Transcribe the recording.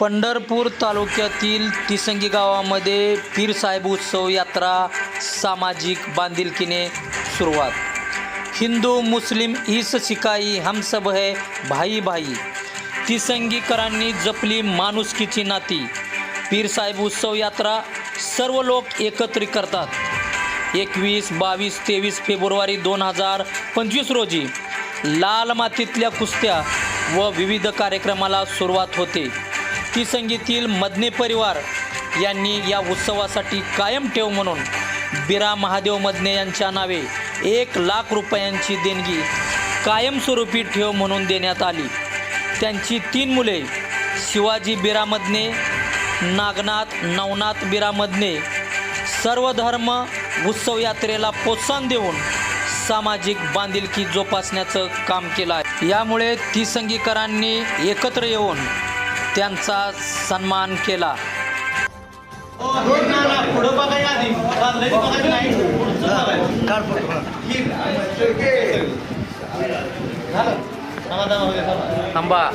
पंढरपूर तालुक्यातील तिसंगी गावामध्ये पीरसाहेब उत्सव यात्रा सामाजिक बांधिलकीने सुरुवात. हिंदू मुस्लिम ईस शिकाई हमसब है भाई भाई. तिसंगीकरांनी जपली माणुसकीची नाती. पीरसाहेब उत्सव यात्रा सर्व लोक एकत्रित करतात. एकवीस बावीस तेवीस फेब्रुवारी दोन हजार पंचवीस रोजी लाल मातीतल्या कुस्त्या व विविध कार्यक्रमाला सुरुवात होते. तिसंगीतील मदने परिवार यांनी या उत्सवासाठी कायम ठेव म्हणून बिरा महादेव मदने यांच्या नावे एक लाख रुपयांची देणगी कायमस्वरूपी ठेव म्हणून देण्यात आली. त्यांची तीन मुले शिवाजी बिरामदने नागनाथ नवनाथ बिरामदने सर्वधर्म उत्सव यात्रेला प्रोत्साहन देऊन सामाजिक बांधिलकी जोपासण्याचं काम केलं आहे. यामुळे तिसंगीकरांनी एकत्र येऊन त्यांचा सन्मान केला. थांबा.